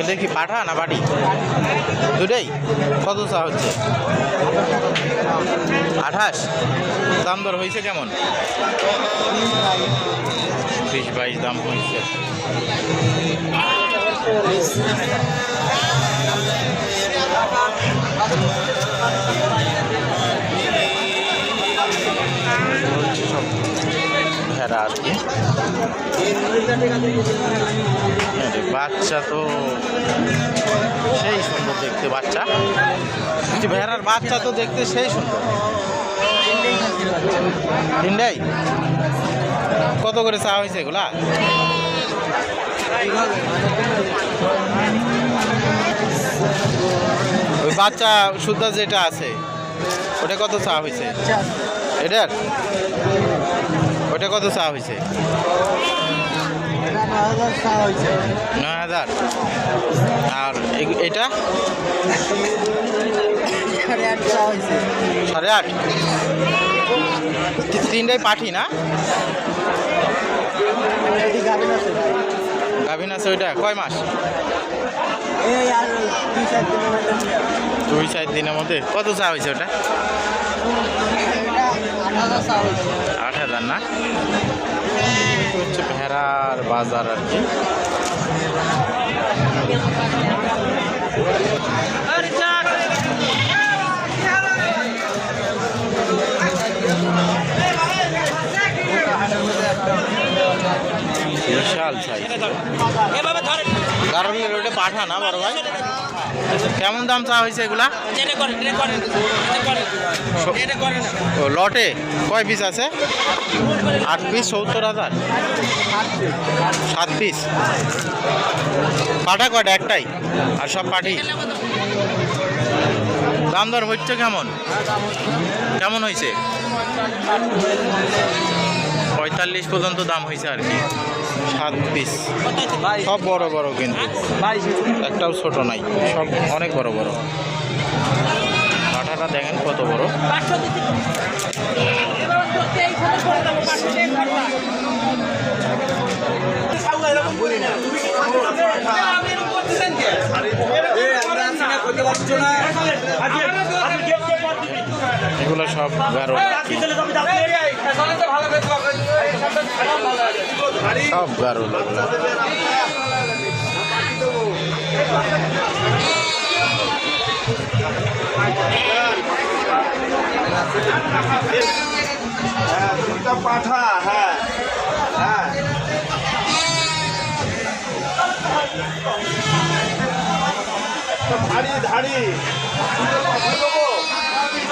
এটা কি পাঠা না বাড়ি? দুটাই কত চা হচ্ছে? আঠাশ? দাম দর হয়েছে কেমন? বিশ, বাইশ দাম হয়েছে। ভেড়া আর কি। আরে বাচ্চা তো সেই সুন্দর দেখতে, বাচ্চা? ভেড়ার বাচ্চা তো দেখতে সেই সুন্দর। তিনটাই কত করে চা হয়েছে এগুলা? ওই বাচ্চা সুদ্ধা যেটা আছে, ওটা কত চা হয়েছে? এটার? ওটা কত চা হয়েছে? নয় হাজার। আর এটা? সাড়ে আট। তিনটাই পাঠি না? গাভিন আছে ওইটা? কয় মাস? দুই চার দিনের মধ্যে। কত চা হয়েছে ওটা? আট হাজার না? হচ্ছে ভেড়ার বাজার আর কি বিশাল সাইজ কারণ পাঠা না বড় ভাই? কেমন দাম চা হয়েছে এগুলা? লটে? কয় পিস আছে? আট পিস সত্তর হাজার। সাত পিস পাঠা কয়টা? একটাই। আর সব পাঠি? দাম দর হচ্ছে কেমন? কেমন হয়েছে? পঁয়তাল্লিশ পর্যন্ত দাম হয়েছে আর কি। সাত পিস সব বড় বড় কিন্তু। একটাও ছোট নাই। সব অনেক বড় বড়। পাঠাটা দেখেন কত বড়। এগুলো সব গারো। সব গারো পাঠা হ্যাঁ হ্যাঁ। একটা ধাড়ি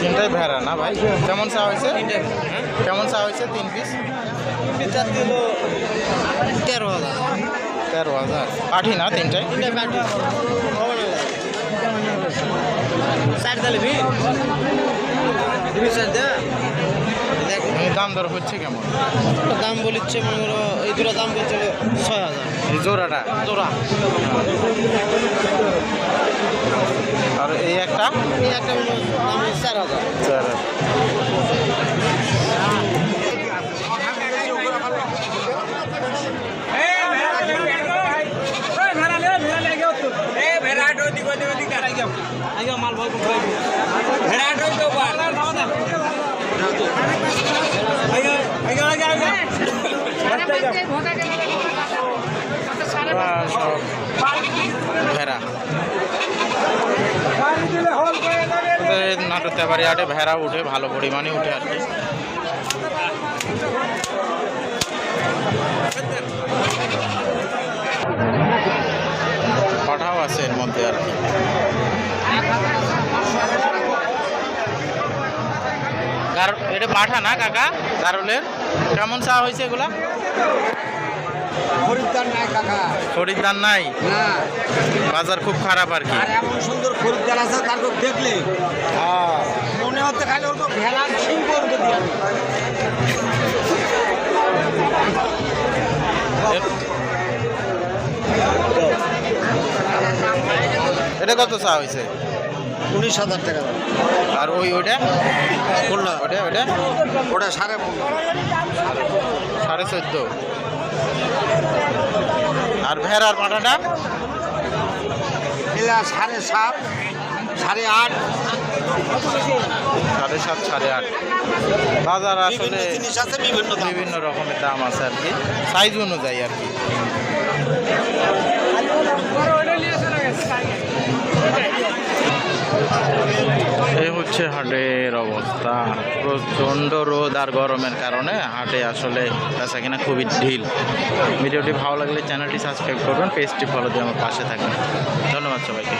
তিনটাই ভেড়া না ভাই? কেমন চা হয়েছে? কেমন চা হয়েছে? তিন পিস তেরো হাজার। তেরো হাজার। পাঠি না তিনটাই? দাম দর হচ্ছে কেমন? দাম বলিচ্ছে মনে করো এই দুটো দাম বলছে ছয় হাজার। জোড়াটা। জোড়া। আর এই একটা? এই একটা মনে হয় দাম হচ্ছে চার হাজার। চার সব ভেড়া। নাটক তেবারি হাটে ভেড়া উঠে, ভালো পরিমাণে উঠে আর কি। পাঠাও আছে এর মধ্যে আর কি। এটা এটা পাঠা না, কাকা? গারলের কেমন চা হয়েছে এগুলা? খরিদ্দার নাই কাকা। খরিদ্দার নাই? না। বাজার খুব খারাপ আর কি। আর এমন সুন্দর খরিদ্দার আছে তারপর দেখলে। মনে হচ্ছে খালি ওর তো ভেলার সিং করবে দিয়ে। এটা কত চা হয়েছে উনিশ হাজার টাকা আর ওই ওইটা? কোনটা ওটা ওটা ওটা সাড়ে পনেরো। সাড়ে চোদ্দ। আর ভেড়ার পাটাটা সাড়ে সাত সাড়ে আট। সাড়ে সাত সাড়ে আট। বাজার আসলে বিভিন্ন বিভিন্ন রকমের দাম আছে আর কি। সাইজ অনুযায়ী আর কি। এই হচ্ছে হাটের অবস্থা। প্রচণ্ড রোদ আর গরমের কারণে হাটে আসলে বেচা কিনা খুবই ঢিল। ভিডিওটি ভালো লাগলে চ্যানেলটি সাবস্ক্রাইব করবেন, পেজটি ফলো দিয়ে আমার পাশে থাকবেন। ধন্যবাদ সবাইকে।